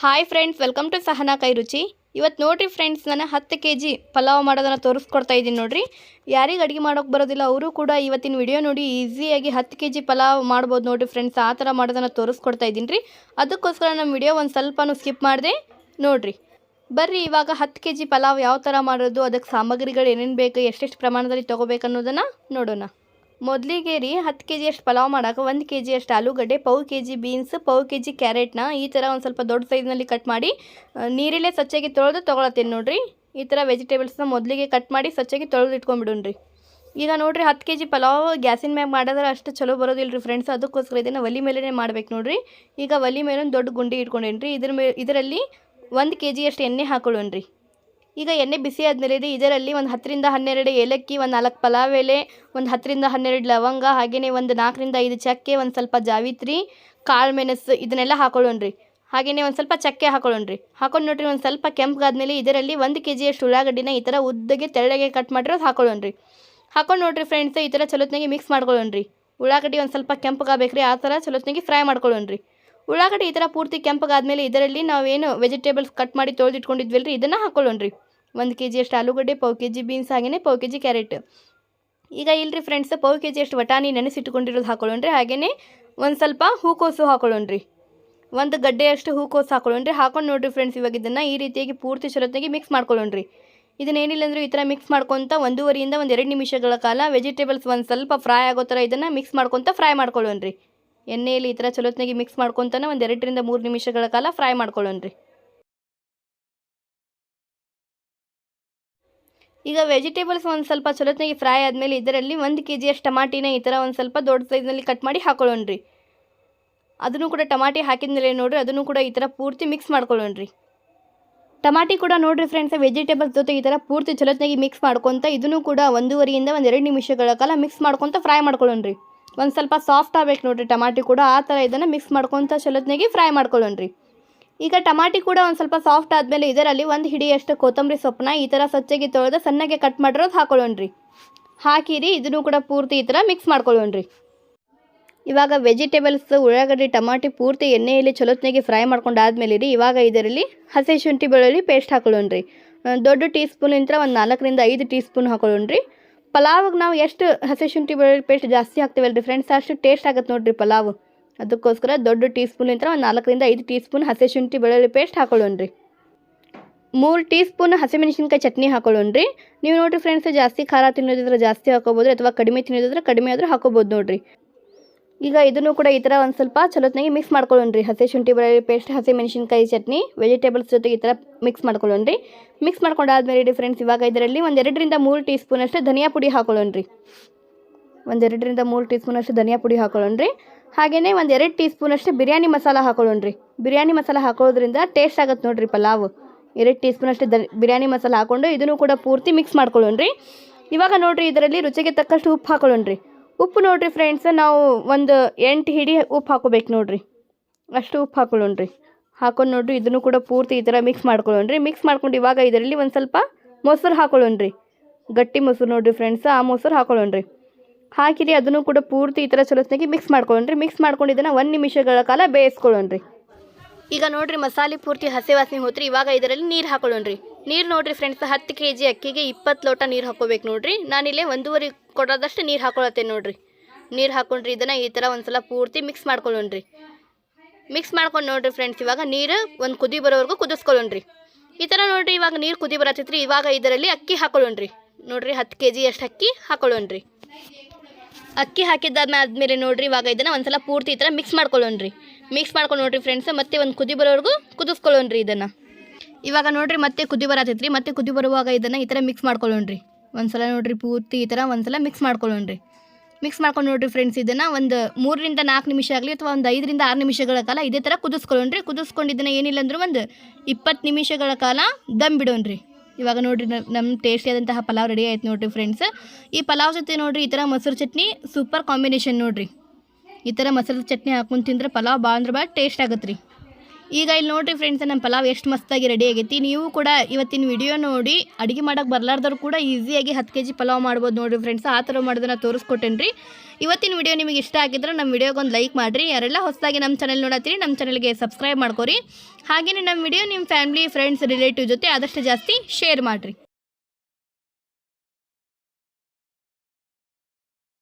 Hi friends welcome to Sahana ಕೈ ರುಚಿ ಇವತ್ತು ನೋಡಿರಿ ಫ್ರೆಂಡ್ಸ್ ನಾನು ಹತ್ತು ಕೆ ಜಿ ಪಲಾವ್ ಮಾಡೋದನ್ನು ತೋರಿಸ್ಕೊಡ್ತಾ ಇದ್ದೀನಿ ನೋಡಿರಿ. ಯಾರಿಗೆ ಅಡುಗೆ ಮಾಡೋಕೆ ಬರೋದಿಲ್ಲ, ಅವರು ಕೂಡ ಇವತ್ತಿನ ವಿಡಿಯೋ ನೋಡಿ ಈಸಿಯಾಗಿ ಹತ್ತು ಕೆ ಜಿ ಪಲಾವ್ ಮಾಡ್ಬೋದು ನೋಡಿರಿ ಫ್ರೆಂಡ್ಸ್ ಆ ಥರ ಮಾಡೋದನ್ನು ತೋರಿಸ್ಕೊಡ್ತಾ ಇದ್ದೀನಿ ರೀ ಅದಕ್ಕೋಸ್ಕರ ನಮ್ಮ ವಿಡಿಯೋ ಒಂದು ಸ್ವಲ್ಪನೂ ಸ್ಕಿಪ್ ಮಾಡಿದೆ ನೋಡಿರಿ. ಬರ್ರಿ, ಇವಾಗ ಹತ್ತು ಕೆ ಜಿ ಪಲಾವ್ ಯಾವ ಥರ ಮಾಡೋದು ಅದಕ್ಕೆ ಸಾಮಗ್ರಿಗಳು ಏನೇನು ಬೇಕು, ಎಷ್ಟೆಷ್ಟು ಪ್ರಮಾಣದಲ್ಲಿ ತೊಗೋಬೇಕು ಅನ್ನೋದನ್ನು ನೋಡೋಣ. ಮೊದಲಿಗೆ ರೀ ಹತ್ತು ಕೆ ಜಿಯಷ್ಟು ಪಲಾವ್ ಮಾಡೋಕೆ, ಒಂದು ಕೆ ಜಿಯಷ್ಟು ಆಲೂಗಡ್ಡೆ ಪೌ ಕೆ ಜಿ ಬೀನ್ಸ್ ಪೌ ಕೆ ಜಿ ಕ್ಯಾರೆಟ್ನ ಈ ಥರ ಒಂದು ಸ್ವಲ್ಪ ದೊಡ್ಡ ಸೈಜ್ನಲ್ಲಿ ಕಟ್ ಮಾಡಿ ನೀರಲ್ಲೇ ಸ್ವಚ್ಛಾಗಿ ತೊಳೆದು ತೊಗೊಳತ್ತೀನಿ ನೋಡಿರಿ. ಈ ಥರ ವೆಜಿಟೇಬಲ್ಸ್ನ ಮೊದಲಿಗೆ ಕಟ್ ಮಾಡಿ ಸ್ವಚ್ಛಾಗಿ ತೊಳೆದು ಇಟ್ಕೊಂಡ್ಬಿಡುನ್ರಿ ಈಗ ನೋಡಿರಿ ಹತ್ತು ಕೆ ಜಿ ಪಲಾವ್ ಗ್ಯಾಸಿನ ಮ್ಯಾಗ ಮಾಡಿದ್ರೆ ಅಷ್ಟು ಚಲೋ ಬರೋದಿಲ್ಲ ರೀ ಫ್ರೆಂಡ್ಸ್. ಅದಕ್ಕೋಸ್ಕರ ಇದನ್ನು ಒಲಿ ಮೇಲೇ ಮಾಡ್ಬೇಕು ನೋಡಿರಿ. ಈಗ ಒಲಿ ಮೇಲೆ ದೊಡ್ಡ ಗುಂಡಿ ಇಟ್ಕೊಂಡೇನ್ರಿ. ಇದ್ರ ಮೇ, ಇದರಲ್ಲಿ ಒಂದು ಕೆ ಜಿಯಷ್ಟು ಎಣ್ಣೆ ಹಾಕೊಳ್ಳೋಣ್ರಿ. ಈಗ ಎಣ್ಣೆ ಬಿಸಿ ಆದಮೇಲೆ ಇದರಲ್ಲಿ ಒಂದು ಹತ್ತರಿಂದ ಹನ್ನೆರಡು ಏಲಕ್ಕಿ, ಒಂದು ನಾಲ್ಕು ಪಲಾವ್ ಎಲೆ, ಒಂದು ಹತ್ತರಿಂದ ಹನ್ನೆರಡು ಲವಂಗ ಹಾಗೆಯೇ ಒಂದು ನಾಲ್ಕರಿಂದ ಐದು ಚಕ್ಕೆ, ಒಂದು ಸ್ವಲ್ಪ ಜಾವಿತ್ರಿ, ಕಾಳು ಮೆಣಸು ಇದನ್ನೆಲ್ಲ ಹಾಕೊಳ್ಳೋಣ್ರಿ. ಹಾಗೆಯೇ ಒಂದು ಸ್ವಲ್ಪ ಚಕ್ಕೆ ಹಾಕೊಳ್ಳೋಣ್ರಿ. ಹಾಕೊಂಡು ನೋಡ್ರಿ, ಒಂದು ಸ್ವಲ್ಪ ಕೆಂಪಗಾದ್ಮೇಲೆ ಇದರಲ್ಲಿ ಒಂದು ಕೆ ಜಿಯಷ್ಟು ಉಳ್ಳಾಗಡ್ಡಿನ ಈ ಥರ ಉದ್ದಗೆ ತೆಳ್ಳಗೆ ಕಟ್ ಮಾಡಿರೋದು ಹಾಕೊಳ್ಳೋಣ್ರಿ. ಹಾಕೊಂಡು ನೋಡ್ರಿ ಫ್ರೆಂಡ್ಸ್ ಈ ಥರ ಚಲೋತ್ನಾಗೆ ಮಿಕ್ಸ್ ಮಾಡ್ಕೊಳ್ಳೋಣ್ರಿ. ಉಳ್ಳಾಗಡ್ಡಿ ಒಂದು ಸ್ವಲ್ಪ ಕೆಂಪಗಾಗಬೇಕು ರೀ ಆ ಥರ ಚಲೋತ್ನಾಗೆ ಫ್ರೈ ಮಾಡ್ಕೊಳ್ಳೋಣ್ರಿ. ಉಳ್ಳಾಗಡ್ಡಿ ಈ ಥರ ಪೂರ್ತಿ ಕೆಂಪಗಾದ್ಮೇಲೆ ಇದರಲ್ಲಿ ನಾವೇನು ವೆಜಿಟೇಬಲ್ಸ್ ಕಟ್ ಮಾಡಿ ತೊಳೆದಿಟ್ಕೊಂಡಿದ್ವಿಲ್ರಿ, ಇದನ್ನು ಹಾಕೊಳ್ಳೋಣ್ರಿ. ಒಂದು ಕೆ ಜಿಯಷ್ಟು ಆಲೂಗಡ್ಡೆ, ಪಾವು ಕೆ ಜಿ ಬೀನ್ಸ್ ಹಾಗೆಯೇ ಪಾವು ಕೆ ಜಿ ಕ್ಯಾರೆಟ್ ಈಗ ಇಲ್ಲರಿ ಫ್ರೆಂಡ್ಸ್ ಪಾವು ಕೆ ಜಿಯಷ್ಟು ವಟಾಣಿ ನೆನೆಸಿಟ್ಕೊಂಡಿರೋದು ಹಾಕೊಳ್ಳೋಣ್ರಿ ಹಾಗೆಯೇ ಒಂದು ಸ್ವಲ್ಪ ಹೂಕೋಸು ಹಾಕೊಳ್ಳೋಣ್ರಿ. ಒಂದು ಗಡ್ಡೆಯಷ್ಟು ಹೂಕೋಸು ಹಾಕೊಳ್ಳೋಣ್ರಿ, ಹಾಕೊಂಡು ನೋಡಿರಿ ಫ್ರೆಂಡ್ಸ್ ಇವಾಗ ಇದನ್ನು ಈ ರೀತಿಯಾಗಿ ಪೂರ್ತಿ ಚಲೋತ್ತಾಗಿ ಮಿಕ್ಸ್ ಮಾಡ್ಕೊಳ್ಳೋಣ್ರಿ. ಇದನ್ನೇನಿಲ್ಲ ಅಂದರೆ ಈ ಥರ ಮಿಕ್ಸ್ ಮಾಡ್ಕೊತ ಒಂದೂವರೆಯಿಂದ ಒಂದು ಎರಡು ನಿಮಿಷಗಳ ಕಾಲ ವೆಜಿಟೇಬಲ್ಸ್ ಒಂದು ಸ್ವಲ್ಪ ಫ್ರೈ ಆಗೋ ಥರ ಇದನ್ನು ಮಿಕ್ಸ್ ಮಾಡ್ಕೊತ ಫ್ರೈ ಮಾಡ್ಕೊಳ್ಳೋಣ್ರಿ. ಎಣ್ಣೆಯಲ್ಲಿ ಈ ಥರ ಚಲೋತ್ನಾಗಿ ಮಿಕ್ಸ್ ಮಾಡ್ಕೊತಾನೆ ಒಂದು ಎರಡರಿಂದ ಮೂರು ನಿಮಿಷಗಳ ಕಾಲ ಫ್ರೈ ಮಾಡ್ಕೊಳ್ಳೋಣ್ರಿ. ಈಗ ವೆಜಿಟೇಬಲ್ಸ್ ಒಂದು ಸ್ವಲ್ಪ ಚಲೋತ್ನಾಗಿ ಫ್ರೈ ಆದಮೇಲೆ ಇದರಲ್ಲಿ ಒಂದು ಕೆ ಜಿಯಷ್ಟು ಟಮಾಟಿನ ಈ ಥರ ಒಂದು ಸ್ವಲ್ಪ ದೊಡ್ಡ ಸೈಜ್ನಲ್ಲಿ ಕಟ್ ಮಾಡಿ ಹಾಕೊಳ್ಳೋಣ್ರಿ. ಅದನ್ನು ಕೂಡ ಟಮಾಟಿ ಹಾಕಿದ್ಮೇಲೆ ನೋಡಿರಿ, ಅದನ್ನು ಕೂಡ ಈ ಥರ ಪೂರ್ತಿ ಮಿಕ್ಸ್ ಮಾಡ್ಕೊಳ್ಳೋಣ್ರಿ. ಟಮಾಟಿ ಕೂಡ ನೋಡಿರಿ ಫ್ರೆಂಡ್ಸ್ ವೆಜಿಟೇಬಲ್ಸ್ ಜೊತೆ ಈ ಥರ ಪೂರ್ತಿ ಚಲೋತ್ನಾಗಿ ಮಿಕ್ಸ್ ಮಾಡ್ಕೊತ ಇದನ್ನು ಕೂಡ ಒಂದೂವರೆಯಿಂದ ಒಂದು ಎರಡು ನಿಮಿಷಗಳ ಕಾಲ ಮಿಕ್ಸ್ ಮಾಡ್ಕೊತ ಫ್ರೈ ಮಾಡ್ಕೊಳ್ಳೋಣ್ರಿ. ಒಂದು ಸ್ವಲ್ಪ ಸಾಫ್ಟ್ ಆಗ್ಬೇಕು ನೋಡಿರಿ ಟಮಾಟಿ ಕೂಡ, ಆ ಥರ ಇದನ್ನು ಮಿಕ್ಸ್ ಮಾಡ್ಕೊತ ಚಲೋತ್ನಾಗಿ ಫ್ರೈ ಮಾಡ್ಕೊಳ್ಳೋಣ್ರಿ. ಈಗ ಟಮಾಟಿ ಕೂಡ ಒಂದು ಸ್ವಲ್ಪ ಸಾಫ್ಟ್ ಆದಮೇಲೆ ಇದರಲ್ಲಿ ಒಂದು ಹಿಡಿಯಷ್ಟು ಕೊತ್ತಂಬರಿ ಸೊಪ್ಪನ್ನ ಈ ಥರ ಸ್ವಚ್ಛಗೆ ತೊಳೆದು ಸಣ್ಣಗೆ ಕಟ್ ಮಾಡಿರೋದು ಹಾಕೊಳ್ಳೋಣ್ರಿ. ಹಾಕಿರಿ, ಇದನ್ನು ಕೂಡ ಪೂರ್ತಿ ಈ ಥರ ಮಿಕ್ಸ್ ಮಾಡ್ಕೊಳ್ಳೋಣ್ರಿ. ಇವಾಗ ವೆಜಿಟೇಬಲ್ಸ್ ಉಳ್ಳಾಗಡ್ಡಿ, ಟಮಾಟಿ ಪೂರ್ತಿ ಎಣ್ಣೆಯಲ್ಲಿ ಚಲೋತ್ನಾಗೆ ಫ್ರೈ ಮಾಡ್ಕೊಂಡು ಆದಮೇಲೆ ರೀ ಇವಾಗ ಇದರಲ್ಲಿ ಹಸಿ ಶುಂಠಿ ಬೆಳ್ಳುಳ್ಳಿ ಪೇಸ್ಟ್ ಹಾಕೊಳ್ಳೋಣ್ರಿ. ದೊಡ್ಡ ಟೀ ಸ್ಪೂನಿಂದ ಒಂದು ನಾಲ್ಕರಿಂದ ಐದು ಟೀ ಸ್ಪೂನ್ ಹಾಕೊಳ್ಳೋಣ್ರಿ. ಪಲಾವ್ಗೆ ನಾವು ಎಷ್ಟು ಹಸಿ ಶುಂಠಿ ಬೆಳ್ಳುಳ್ಳಿ ಪೇಸ್ಟ್ ಜಾಸ್ತಿ ಹಾಕ್ತೀವಲ್ಲ ರೀ ಫ್ರೆಂಡ್ಸ್ ಅಷ್ಟು ಟೇಸ್ಟ್ ಆಗುತ್ತೆ ನೋಡಿರಿ ಪಲಾವ್. ಅದಕ್ಕೋಸ್ಕರ ದೊಡ್ಡ ಟೀ ಇಂತ ಒಂದು ನಾಲ್ಕರಿಂದ ಐದು ಟೀ ಸ್ಪೂನ್ ಹಸಿ ಶುಂಠಿ ಬೆಳ್ಳುಳ್ಳಿ ಪೇಸ್ಟ್ ಹಾಕೊಳ್ಳೋಣ್ರಿ. ಮೂರು ಟೀ ಸ್ಪೂನ್ ಹಸಿಮೆಣಸಿನ್ಕಾಯಿ ಚಟ್ನಿ ಹಾಕೊಳ್ಳೋಣ್ರಿ. ನೀವು ನೋಡಿರಿ ಫ್ರೆಂಡ್ಸ್ ಜಾಸ್ತಿ ಖಾರ ತಿನ್ನೋದಿದ್ರೆ ಜಾಸ್ತಿ ಹಾಕೋಬೋದು, ಅಥವಾ ಕಡಿಮೆ ತಿನ್ನೋದಿದ್ರೆ ಕಡಿಮೆ ಆದರೂ ಹಾಕೋಬೋದು ನೋಡಿರಿ. ಈಗ ಇದನ್ನು ಕೂಡ ಈ ಥರ ಒಂದು ಸ್ವಲ್ಪ ಚಲೋತ್ನಾಗಿ ಮಿಕ್ಸ್ ಮಾಡ್ಕೊಳ್ಳೋಣ್ರಿ. ಹಸಿ ಶುಂಠಿ ಬೆಳ್ಳುಳ್ಳಿ ಪೇಸ್ಟ್ ಹಸಿ ಮೆಣಸಿನ್ಕಾಯಿ ಚಟ್ನಿ ವೆಜಿಟೇಬಲ್ಸ್ ಜೊತೆ ಈ ಥರ ಮಿಕ್ಸ್ ಮಾಡ್ಕೊಳ್ಳೋಣ್ರಿ. ಮಿಕ್ಸ್ ಮಾಡ್ಕೊಂಡಾದ್ಮೇಲೆ ರೀ ಫ್ರೆಂಡ್ಸ್ ಇವಾಗ ಇದರಲ್ಲಿ ಒಂದು ಎರಡರಿಂದ ಮೂರು ಟೀ ಸ್ಪೂನಷ್ಟು ಧನಿಯಾ ಪುಡಿ ಹಾಕೊಳ್ಳೋಣ್ರಿ. ಒಂದೆರಡರಿಂದ ಮೂರು ಟೀ ಸ್ಪೂನಷ್ಟು ಧನಿಯಾ ಪುಡಿ ಹಾಕೊಳ್ಳೋಣ್ರಿ. ಹಾಗೆಯೇ ಒಂದು ಎರಡು ಟೀ ಸ್ಪೂನಷ್ಟು ಬಿರಿಯಾನಿ ಮಸಾಲ ಹಾಕೊಳ್ಳೋಣ್ರಿ. ಬಿರಿಯಾನಿ ಮಸಾಲ ಹಾಕೊಳ್ಳೋದ್ರಿಂದ ಟೇಸ್ಟ್ ಆಗುತ್ತೆ ನೋಡಿರಿ ಪಲಾವ್. ಎರಡು ಟೀ ಸ್ಪೂನಷ್ಟು ದ ಬಿರಿಯಾನಿ ಮಸಾಲ ಹಾಕ್ಕೊಂಡು ಇದನ್ನು ಕೂಡ ಪೂರ್ತಿ ಮಿಕ್ಸ್ ಮಾಡ್ಕೊಳ್ಳೋಣ್ರಿ. ಇವಾಗ ನೋಡಿರಿ ಇದರಲ್ಲಿ ರುಚಿಗೆ ತಕ್ಕಷ್ಟು ಉಪ್ಪು ಹಾಕೊಳ್ಳೋಣ್ರಿ. ಉಪ್ಪು ನೋಡಿರಿ ಫ್ರೆಂಡ್ಸ್ ನಾವು ಒಂದು ಎಂಟು ಹಿಡಿ ಉಪ್ಪು ಹಾಕೋಬೇಕು ನೋಡಿರಿ. ಅಷ್ಟು ಉಪ್ಪು ಹಾಕೊಳ್ಳೋಣ್ರಿ. ಹಾಕೊಂಡು ನೋಡ್ರಿ ಇದನ್ನು ಕೂಡ ಪೂರ್ತಿ ಈ ಥರ ಮಿಕ್ಸ್ ಮಾಡ್ಕೊಳ್ಳೋಣ್ರಿ. ಮಿಕ್ಸ್ ಮಾಡ್ಕೊಂಡು ಇವಾಗ ಇದರಲ್ಲಿ ಒಂದು ಸ್ವಲ್ಪ ಮೊಸರು ಹಾಕೊಳ್ಳೋಣ್ರಿ. ಗಟ್ಟಿ ಮೊಸರು ನೋಡಿರಿ ಫ್ರೆಂಡ್ಸ್ ಆ ಮೊಸರು ಹಾಕೊಳ್ಳೋಣ್ರಿ. ಹಾಕಿರಿ, ಅದನ್ನು ಕೂಡ ಪೂರ್ತಿ ಈ ಥರ ಚಲೋತ್ನಾಗಿ ಮಿಕ್ಸ್ ಮಾಡ್ಕೊಳ್ಳೋಣ್ರಿ. ಮಿಕ್ಸ್ ಮಾಡ್ಕೊಂಡು ಇದನ್ನು ಒಂದು ನಿಮಿಷಗಳ ಕಾಲ ಬೇಯಿಸ್ಕೊಳ್ಳೋಣ್ರಿ. ಈಗ ನೋಡಿರಿ, ಮಸಾಲೆ ಪೂರ್ತಿ ಹಸಿ ವಾಸನೆ ಹೋತ್ರಿ. ಇವಾಗ ಇದರಲ್ಲಿ ನೀರು ಹಾಕೊಳ್ಳೋಣ್ರಿ. ನೀರು ನೋಡಿರಿ ಫ್ರೆಂಡ್ಸ್ ಹತ್ತು ಕೆ ಜಿ ಅಕ್ಕಿಗೆ ಇಪ್ಪತ್ತು ಲೋಟ ನೀರು ಹಾಕೋಬೇಕು ನೋಡ್ರಿ. ನಾನಿಲ್ಲೇ ಒಂದೂವರೆ ಕೊಡೋದಷ್ಟು ನೀರು ಹಾಕೊಳತ್ತೇನೆ ನೋಡಿರಿ. ನೀರು ಹಾಕೊಂಡ್ರಿ ಇದನ್ನು ಈ ಥರ ಒಂದ್ಸಲ ಪೂರ್ತಿ ಮಿಕ್ಸ್ ಮಾಡ್ಕೊಳ್ಳೋಣ್ರಿ. ಮಿಕ್ಸ್ ಮಾಡ್ಕೊಂಡು ನೋಡಿರಿ ಫ್ರೆಂಡ್ಸ್ ಇವಾಗ ನೀರು ಒಂದು ಕುದಿ ಬರೋವರೆಗೂ ಕುದಿಸ್ಕೊಳ್ಳೋಣ್ರಿ. ಈ ಥರ ನೋಡ್ರಿ, ಇವಾಗ ನೀರು ಕುದಿ ಬರತ್ತೈತ್ರಿ. ಇವಾಗ ಇದರಲ್ಲಿ ಅಕ್ಕಿ ಹಾಕೊಳ್ಳೋಣ್ರಿ. ನೋಡಿರಿ, ಹತ್ತು ಕೆ ಜಿ ಅಷ್ಟು ಅಕ್ಕಿ ಹಾಕೊಳ್ಳೋಣ್ರಿ. ಅಕ್ಕಿ ಹಾಕಿದ್ದಾದ್ಮೇಲೆ ನೋಡ್ರಿ, ಇವಾಗ ಇದನ್ನು ಒಂದ್ಸಲ ಪೂರ್ತಿ ಈ ಥರ ಮಿಕ್ಸ್ ಮಾಡ್ಕೊಳ್ಳೋಣ್ರಿ. ಮಿಕ್ಸ್ ಮಾಡ್ಕೊಂಡು ನೋಡ್ರಿ ಫ್ರೆಂಡ್ಸ್ ಮತ್ತೆ ಒಂದು ಕುದಿ ಬರೋವರೆಗೂ ಕುದಿಸ್ಕೊಳ್ಳೋಣ್ರಿ ಇದನ್ನು. ಇವಾಗ ನೋಡ್ರಿ ಮತ್ತೆ ಕುದಿ ಬರತೈತ್ರಿ, ಮತ್ತೆ ಕುದಿ ಬರುವಾಗ ಇದನ್ನು ಈ ಥರ ಮಿಕ್ಸ್ ಮಾಡ್ಕೊಳ್ಳೋಣ್ರಿ. ಒಂದ್ಸಲ ನೋಡ್ರಿ ಪೂರ್ತಿ ಈ ಥರ ಒಂದ್ಸಲ ಮಿಕ್ಸ್ ಮಾಡ್ಕೊಳ್ಳೋಣ್ರಿ. ಮಿಕ್ಸ್ ಮಾಡ್ಕೊಂಡು ನೋಡ್ರಿ ಫ್ರೆಂಡ್ಸ್ ಇದನ್ನು ಒಂದು ಮೂರರಿಂದ ನಾಲ್ಕು ನಿಮಿಷ ಆಗಲಿ ಅಥವಾ ಒಂದು ಐದರಿಂದ ಆರು ನಿಮಿಷಗಳ ಕಾಲ ಇದೇ ಥರ ಕುದಿಸ್ಕೊಳ್ಳೋಣ್ರಿ. ಕುದಿಸ್ಕೊಂಡು ಇದನ್ನು ಏನಿಲ್ಲ ಅಂದ್ರೆ ಒಂದು ಇಪ್ಪತ್ತು ನಿಮಿಷಗಳ ಕಾಲ ದಮ್ ಬಿಡೋಣ್ರಿ ಇವಾಗ ನೋಡ್ರಿ ನಮ್ಮ ಟೇಸ್ಟಿ ಆದಂತಹ ಪಲಾವ್ ರೆಡಿ ಆಯ್ತು ನೋಡ್ರಿ ಫ್ರೆಂಡ್ಸ್ ಈ ಪಲಾವ್ ಜೊತೆ ನೋಡ್ರಿ ಈ ಥರ ಮೊಸರು ಚಟ್ನಿ ಸೂಪರ್ ಕಾಂಬಿನೇಷನ್ ನೋಡ್ರಿ. ಈ ಥರ ಮೊಸರು ಚಟ್ನಿ ಹಾಕೊಂಡು ತಿಂದ್ರೆ ಪಲಾವ್ ಭಾಳ ಅಂದ್ರೆ ಭಾಳ ಟೇಸ್ಟ್ ಆಗತ್ತೆ ರೀ ಈಗ ಇಲ್ಲಿ ನೋಡ್ರಿ ಫ್ರೆಂಡ್ಸ್ ನಮ್ಮ ಪಲಾವ್ ಎಷ್ಟು ಮಸ್ತಾಗಿ ರೆಡಿ ಆಗೈತಿ. ನೀವು ಕೂಡ ಇವತ್ತಿನ ವಿಡಿಯೋ ನೋಡಿ, ಅಡುಗೆ ಮಾಡೋಕೆ ಬರಲಾರ್ದವ್ರು ಕೂಡ ಈಸಿಯಾಗಿ ಹತ್ತು ಕೆ ಜಿ ಪಲಾವ್ ಮಾಡ್ಬೋದು ನೋಡಿರಿ ಫ್ರೆಂಡ್ಸ್ ಆ ಥರ ಮಾಡೋದನ್ನ ತೋರಿಸ್ಕೊಟ್ಟೇನ್ರಿ. ಇವತ್ತಿನ ವಿಡಿಯೋ ನಿಮಗೆ ಇಷ್ಟ ಆಗಿದ್ರೆ ನಮ್ಮ ವಿಡಿಯೋಗೆ ಒಂದು ಲೈಕ್ ಮಾಡಿರಿ. ಯಾರೆಲ್ಲ ಹೊಸದಾಗಿ ನಮ್ಮ ಚಾನಲ್ ನೋಡತ್ತೀರಿ ನಮ್ಮ ಚಾನಲ್ಗೆ ಸಬ್ಸ್ಕ್ರೈಬ್ ಮಾಡ್ಕೊರಿ. ಹಾಗೆಯೇ ನಮ್ಮ ವಿಡಿಯೋ ನಿಮ್ಮ ಫ್ಯಾಮಿಲಿ ಫ್ರೆಂಡ್ಸ್ ರಿಲೇಟಿವ್ ಜೊತೆ ಆದಷ್ಟು ಜಾಸ್ತಿ ಶೇರ್ ಮಾಡಿರಿ.